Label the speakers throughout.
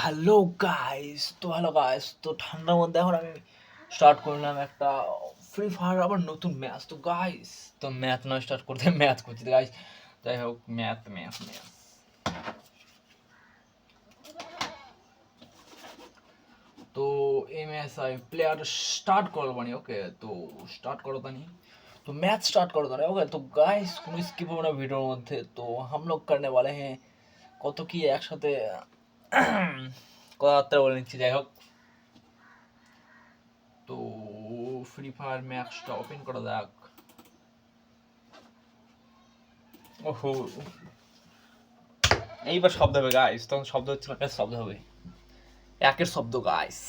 Speaker 1: তো hello guys তো hello guys তো ঠান্ডার মধ্যে এখন আমি স্টার্ট করলাম একটা ফ্রি ফায়ার আবার নতুন ম্যাচ তো গাইস তো ম্যাথ নয় স্টার্ট করতে ম্যাথ করছি গাইস যাই হোক ম্যাথ ম্যাথ ম্যাথ তো M S I player start करो बनी ओके तो स्टार्ट करो तनी तो मैच स्टार्ट करो तनी ओके तो गाइस কোনো স্কিপ হবে না ভিডিওর মধ্যে তো हम लोग करने वाले हैं কত কি একসাথে কথাবার্তা বলে নিচ্ছি, যাই হোক। তো ফ্রি ফায়ার ম্যাক্সটা ওপেন করা যাক। ওহো। এইবার শব্দ হবে গাইস তখন শব্দ হচ্ছে না শব্দ হবে। একের শব্দ গাইস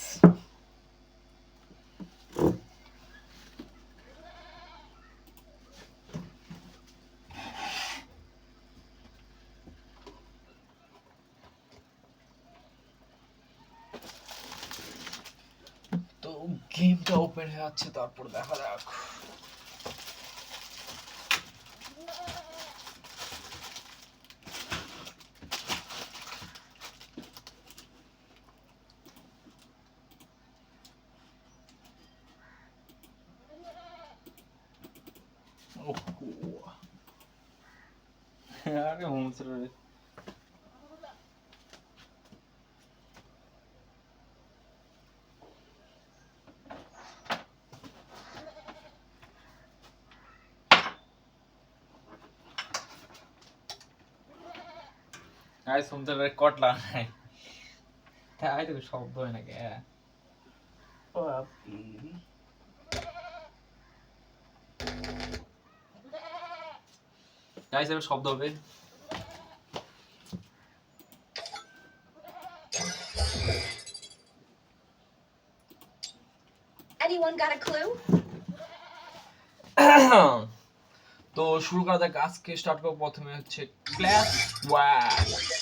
Speaker 1: তো গেমটা ওপেন হয়ে যাচ্ছে তারপর দেখা যাক। আরে হুমসরে রে গাইস শুনতে রে কট লাগাই তাই তো শব্দ হয় নাকি গাইস এবার শব্দ হবে
Speaker 2: Anyone got a clue?
Speaker 1: তো শুরু করা যাক। আজকে স্টার্ট করব প্রথমে হচ্ছে ক্লাস ওয়াট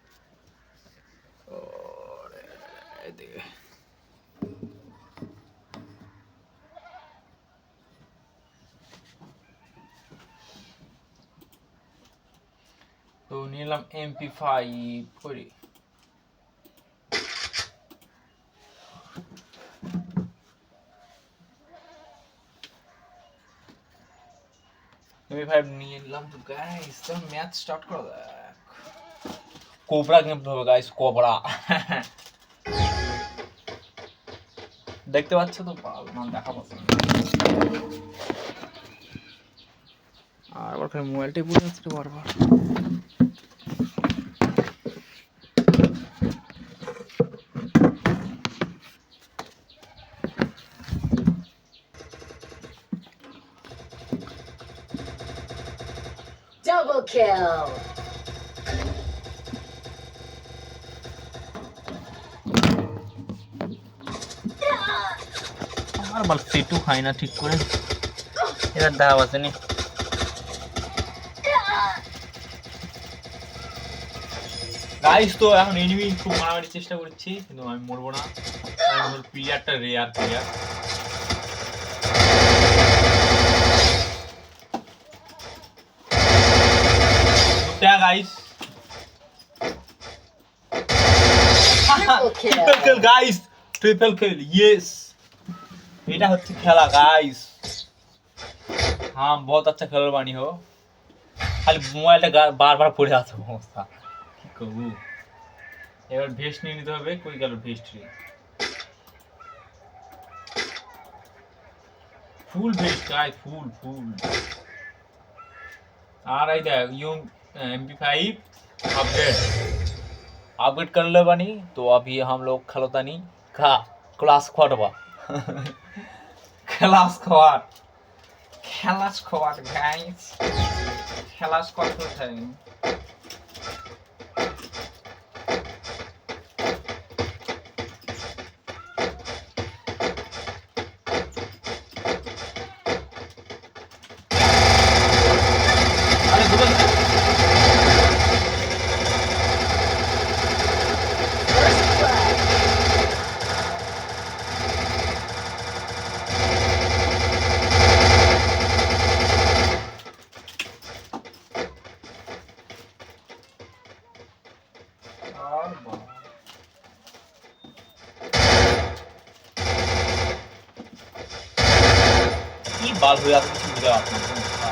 Speaker 1: এমপি ফাইভ করি এমপি ফাইভ নিয়ে নিলাম তো গাইস ম্যাচ স্টার্ট করা যাক। কোবরা কিনতে গাইস কোবরা দেখতে পাচ্ছ তো? না আর আবার মোবাইলটাই পড়ে যাচ্ছে রে বারবার।
Speaker 2: Kill.
Speaker 1: আমার বল না ঠিক করে। এবার দেখা পাচ্ছে নি গাইস তো এখন এনিমি খুব মারামারি চেষ্টা করছি, কিন্তু আমি মরবো না। প্লেয়ারটা রেয়ার প্লেয়ার গাইস ট্রিপল খেল গাইস ট্রিপল খেল ইয়েস এটা হচ্ছে খেলা গাইস হ্যাঁ বহুত আচ্ছা খেলার বানি হো। খালি মোবাইলটা বারবার পড়ে আছে অবস্থা। কি করব? এবার ভেস্ট নিয়ে নিতে হবে। কই গেল ভেস্ট রে? ফুল ভেস্ট গাই ফুল ফুল আর এই দেখ young M P five update update कर ले बानी तो अभी हम लोग खलोतानी खा क्लास खोट बा क्लास खोट क्लास खोट गाइस क्लास खोट होता है কি বাল হয়ে আছে কিছু বুঝে আসছে না।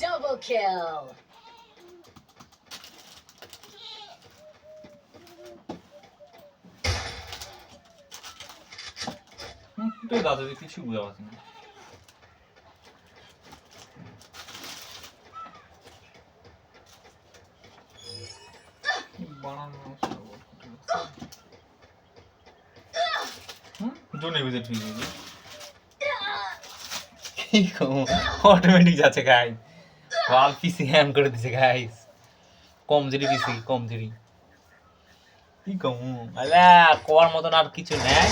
Speaker 2: Double kill.
Speaker 1: হুম, তো দাদা কিছু বুঝে পাচ্ছি না কি বানানো হুম ভিজিট হয়ে গেছে অটোমেটিক যাচ্ছে গাইস ওয়াল পিসি হ্যাং করে দিছে গাইস কমজোরি পিসি কমজোরি কি কম আলা কোয়ার মতন আর কিছু নেই.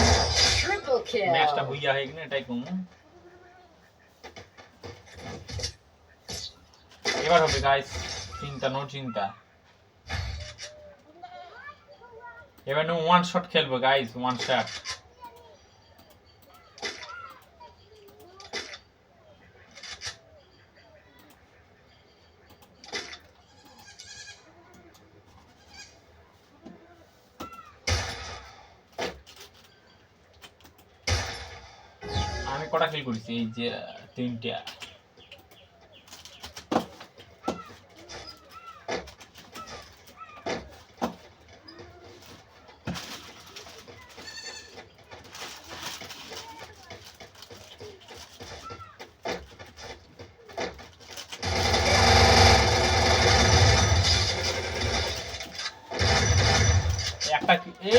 Speaker 1: ম্যাচটা হইয়া হয়ে গেলে এটাই কম। এবার হবে গাইস চিন্তা নো চিন্তা। এবার নো ওয়ান শট খেলব গাইস ওয়ান শট আমি কটা কিল করেছি এই যে তিনটা একটা কি- এ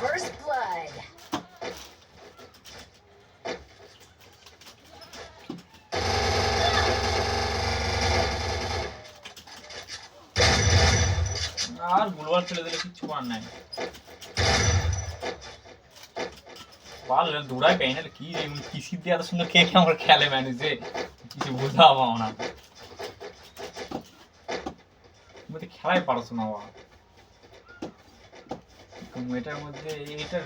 Speaker 2: First blood.
Speaker 1: আর ফেলে দিলে নাই পাই না কি কিসি দিয়ে এত সুন্দর কে কে আমার খেলে ম্যানেজে কিছু বুঝা পাও না। তুমি খেলাই পারছ না বাবা এটার মধ্যে এটার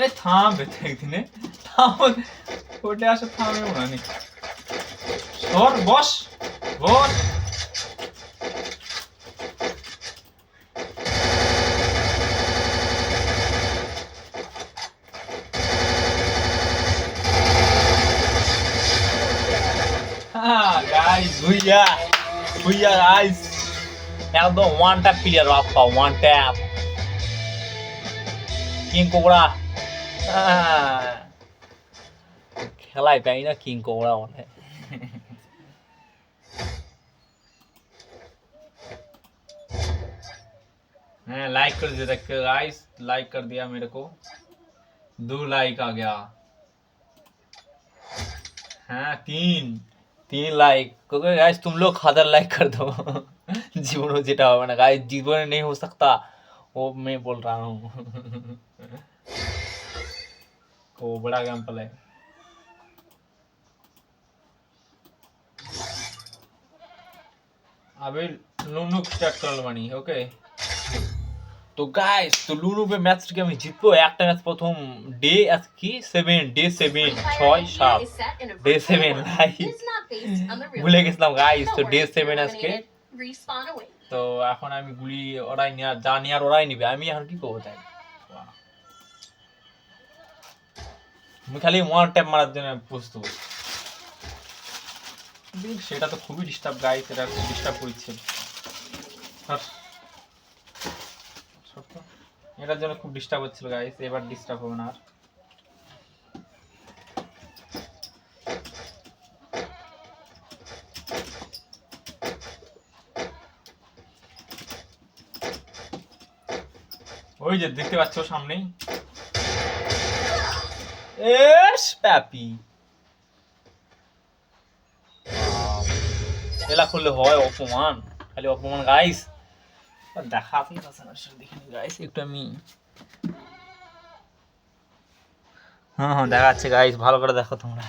Speaker 1: এ থাম বেতে একদিনে। থাম ওটা আসে থামে মনে নেই সর, বস বস। গাইস ভুইয়া ভুইয়া গাইস একদম one tap player Bappa one tap king cobra খেলাই পাই না কিং কোবরা বলে हाँ लाइक कर दिया देख गाइस लाइक कर दिया मेरे को दो लाइक आ गया हाँ तीन तीन लाइक क्योंकि गाइस तुम लोग हज़ार लाइक कर दो जीवन में होगा ना गाइस जीवन में नहीं हो सकता वो मैं बोल रहा हूँ वो बड़ा एग्ज़ाम्पल है अभी लूनू स्टार्ट कर लो मानी ओके তো গাইস তো লুনুবে ম্যাচটাকে আমি জিতবো। একটা ম্যাচ প্রথম ডে আজ কি? সেভেন ডে সেভেন ছয়, সাত।
Speaker 2: ডে সেভেন
Speaker 1: ভুলে গেছিলাম গাইস তো ডে সেভেন আজকে. তো এখন আমি গুলি ওরাই নেওয়ার যা নেওয়ার ওরাই নিবে। আমি এখন কি করব তাই? আমি খালি ওয়ান ট্যাপ মারার জন্য প্রস্তুত। সেটা তো খুবই ডিস্টার্ব গাইস এটা ডিস্টার্ব করছে। এটার জন্য খুব ডিস্টার্ব হচ্ছিল গাইস এবার ডিস্টার্ব হবে না আর। ওই যে, দেখতে পাচ্ছ সামনেই? এস, প্যাপি। এলা করলে হয় অপমান। খালি অপমান গাইস দেখাতেই পারছে না সেটা দেখিনি গাইস একটু আমি হ্যাঁ হ্যাঁ দেখাচ্ছে গাইস ভালো করে দেখো তোমরা।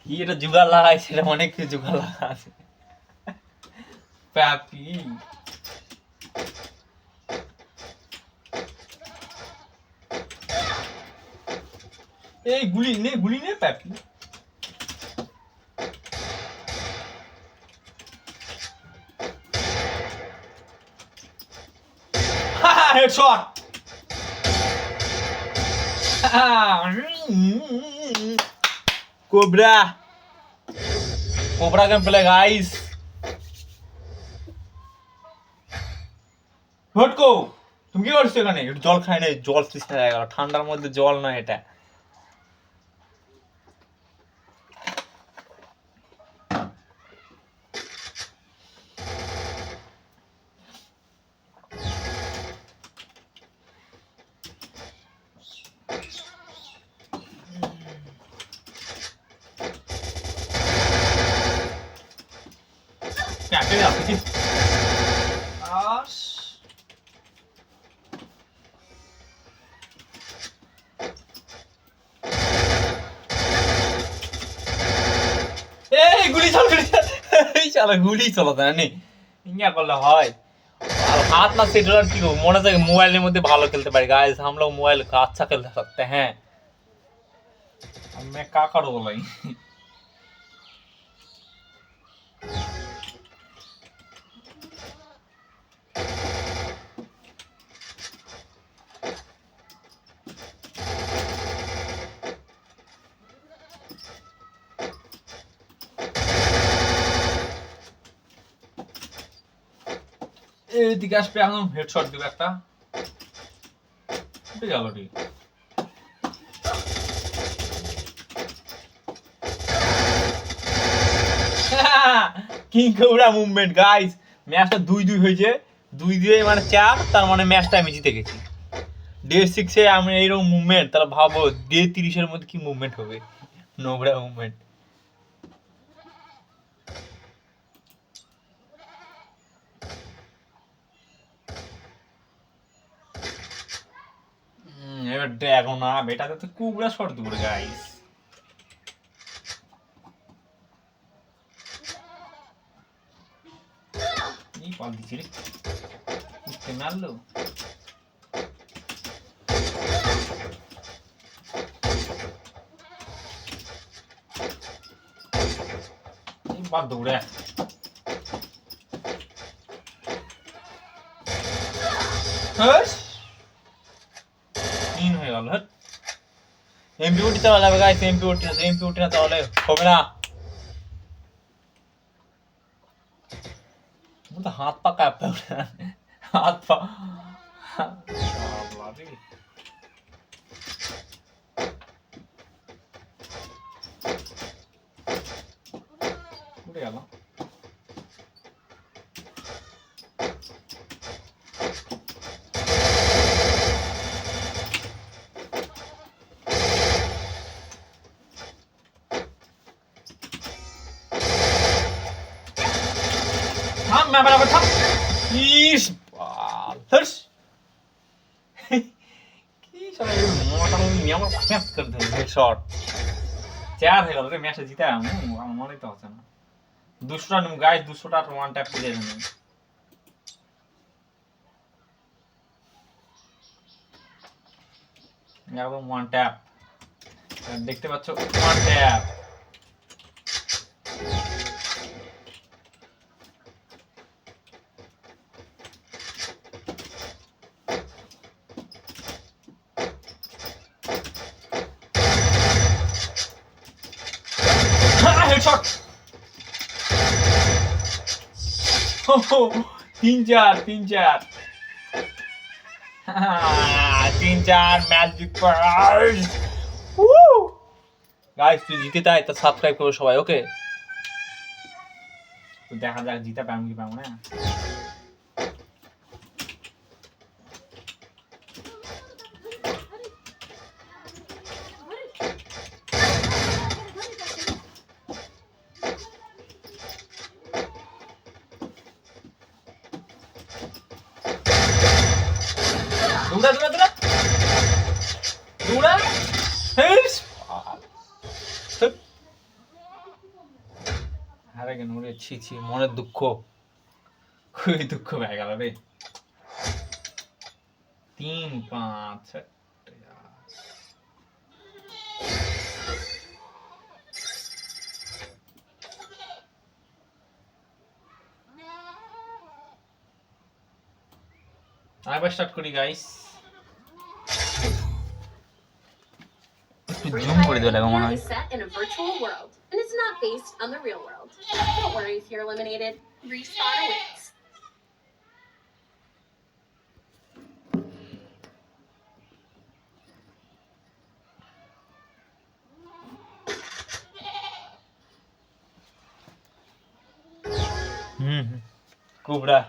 Speaker 1: কি এটা জুগার লাগাই সেটা অনেক কিছু জুগার লাগা প্যাপি। এই গুলি নে গুলি নে প্যাপি। Headshot cobra cobra game play guys ভটকো তুমি কি করছ এখানে? জল খাই না, জল সৃষ্টি হয়ে গেল। ঠান্ডার মধ্যে জল নয় এটা। ক্যাপে আসছি আস এই গুলি চাল গুলি চাল এই শালা গুলি চালাতে জানি ইয়া করলে হয় আর হাত না সেট আর কি করবো? মনে থাকে মোবাইলের মধ্যে ভালো খেলতে পারি গাইস हम लोग मोबाइल का अच्छा खेल सकते हैं अब मैं क्या करूँ भाई এদিকে আসবে এখন হেডশট দিব একটা। গেল ঠিক। কিং কোবরা মুভমেন্ট গাইস ম্যাচটা দুই দুই হয়েছে। দুই দুই মানে চার, তার মানে ম্যাচটা আমি জিতে গেছি। ডে সিক্সে আমি এইরকম মুভমেন্ট তাহলে ভাবো ডে তিরিশের মধ্যে কি মুভমেন্ট হবে? নোংরা মুভমেন্ট ড্রাগন আপ এটাতে তো দেবো গাইস এই পাল দৌড়ে। হ্যাঁ তিন হয়ে গেল হ্যাঁ এমপি উঠি চালা যাবে গাইস এমপি উঠি না এমপি উঠি না তাহলে হবে না আমার তো হাত পা কাঁপতে উঠে না। হাত পা শালা রে। উঠে গেল থাম না বরাবর থাম ইস বাল হর্ষ কি সব এই মোটা মুখ নিয়ে আমার ম্যাচ করে চেয়ার হয়ে গেল রে ম্যাচে জিতে আমি আমার মনে তো হচ্ছে না। দুশো রান দুশোটা ওয়ান ট্যাপ করে একদম ওয়ান ট্যাপ দেখতে পাচ্ছ ওয়ান ট্যাপ তিন চার তিন চার। তিন চার, ম্যাচ গাইস তুই জিতে তাই, তা সাবস্ক্রাইব করো সবাই ওকে দেখা যাক, জিতা পাম কি পাবো না। ছি ছি, মনের দুঃখ। খুবই দুঃখ হয়ে গেল রে। তিন, পাঁচ আরেকবার স্টার্ট করি গাইস একটু জুম করে দেওয়া লাগে মনে হয়।
Speaker 2: world. Don't worry if you're eliminated. Respawn awaits. Hmm. Cobra.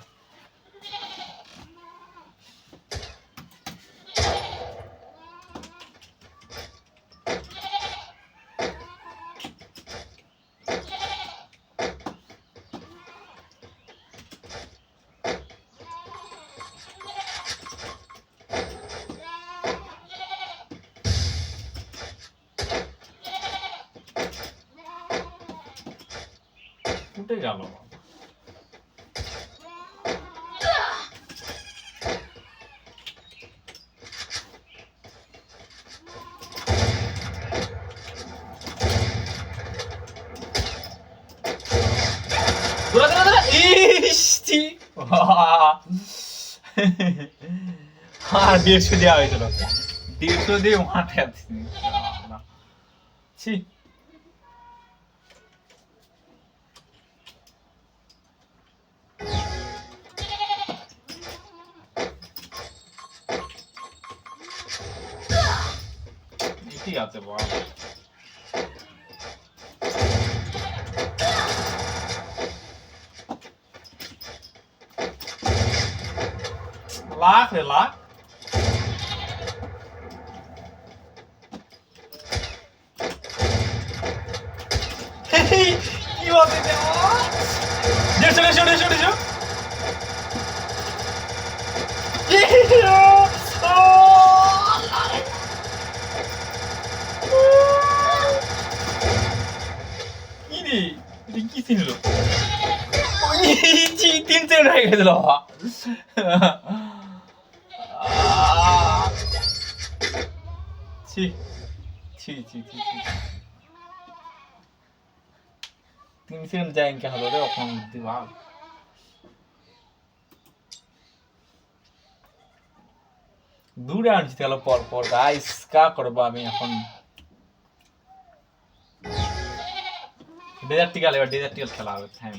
Speaker 2: Based on the real world. Don't worry if you're eliminated. Respawn awaits.
Speaker 1: হুম হুম। কুবড়া উঠে গেল দৌড়া, দৌড়া, দৌড়া। ইস, ছি। আর দেড়শো দেওয়া হয়েছিল দেড়শো দিয়ে মাঠে আছি ছি লাখ কি বলতে দেড়শো দেড়শো দেড়শো দেড়শো কি ছিল তিন সেকেন্ড হয়ে গেছিল ছি ছি ছি ছি তিন সেকেন্ড যায় ইনকে হলো রে, ওখানে দিবা দূরে আনছি তাহলে পর পর গাইস কা করব আমি এখন? ডেজার্ট টিকাল এবার ডেজার্ট টিকাল খেলা হবে হ্যাঁ।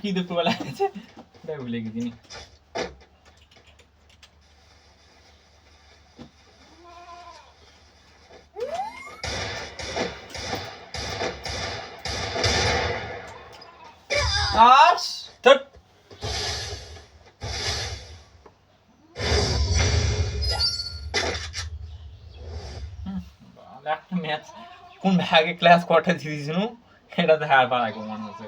Speaker 1: কি দুপুরবেলা আছে ওটা ভুলে গেছি নি কোন ভাগে ক্লাস কটা দিয়েছিল এটা তো হার পারা মনে হচ্ছে।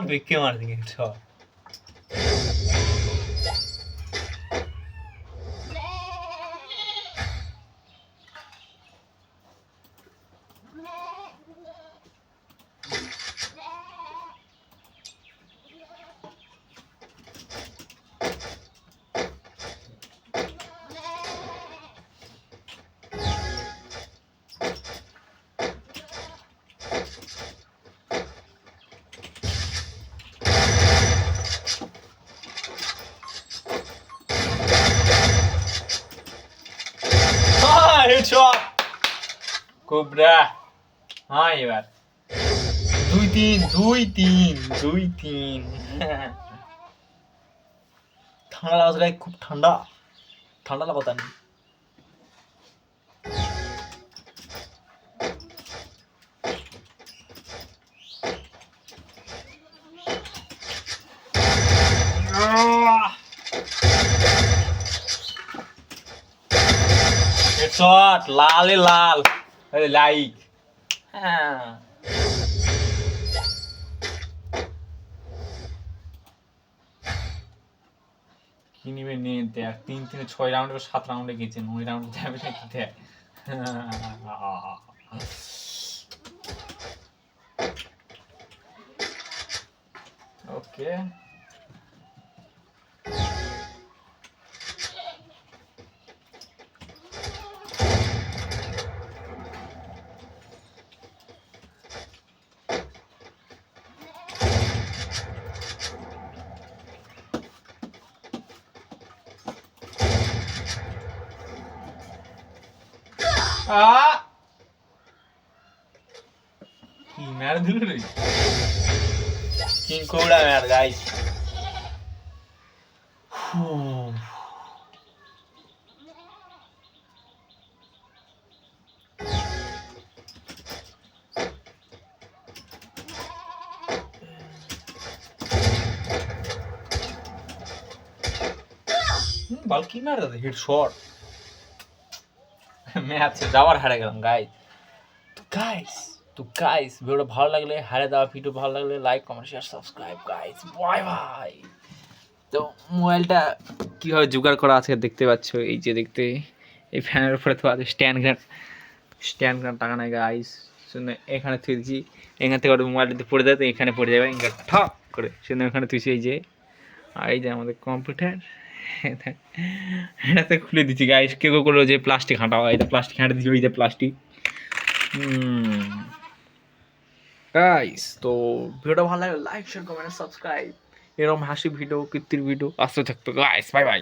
Speaker 1: ঘর বিকে মার দিকে কোবরা। হ্যাঁ এবার। দুই তিন দুই তিন দুই তিন। ঠান্ডা লাগছে গায়ে খুব ঠান্ডা। ঠান্ডা লাগাও তার Headshot, lali lal. লাইক। হ্যাঁ। কি নিবে নিয়ে দেখ তিন তিনে ছয় রাউন্ডে বা সাত রাউন্ডে গেছে নয় রাউন্ডে যাবে নাকি দেখ। ওকে কিং কোবরা মেরে গাইস বল কি মার দাদা হিট শট ম্যাচ যাওয়ার হারে গেলাম গাইস তো গাইস তো গাইস ভিডিওটা ভালো লাগলে হারে দেওয়া ভিডিও ভালো লাগলে like comment share subscribe guys bye bye তো মোবাইলটা কীভাবে জোগাড় করা আছে দেখতে পাচ্ছ, এই যে দেখতে, এই ফ্যানের উপরে তো আছে স্ট্যান্ড গ্রান স্ট্যান্ড গ্রান টাকা নাই গাইস শুনে এখানে দিচ্ছি এখান থেকে ওটা মোবাইলটা যদি পড়ে দেয় তো এখানে পড়ে যাবে, এখানে ঠক করে। শুনে ওখানে তুইছি এই যে আর এই যে আমাদের কম্পিউটার এটাতে খুলে দিচ্ছি গাইস কেউ কেউ করল যে প্লাস্টিক হাঁটা হয় এটা প্লাস্টিক হাঁটা দিচ্ছি ওই যে প্লাস্টিক গাইস তো ভিডিওটা ভালো লাগে লাইক শেয়ার কমেন্ট সাবস্ক্রাইব এরকম হাসি ভিডিও কীর্তির ভিডিও আসতে থাকতো। Guys bye by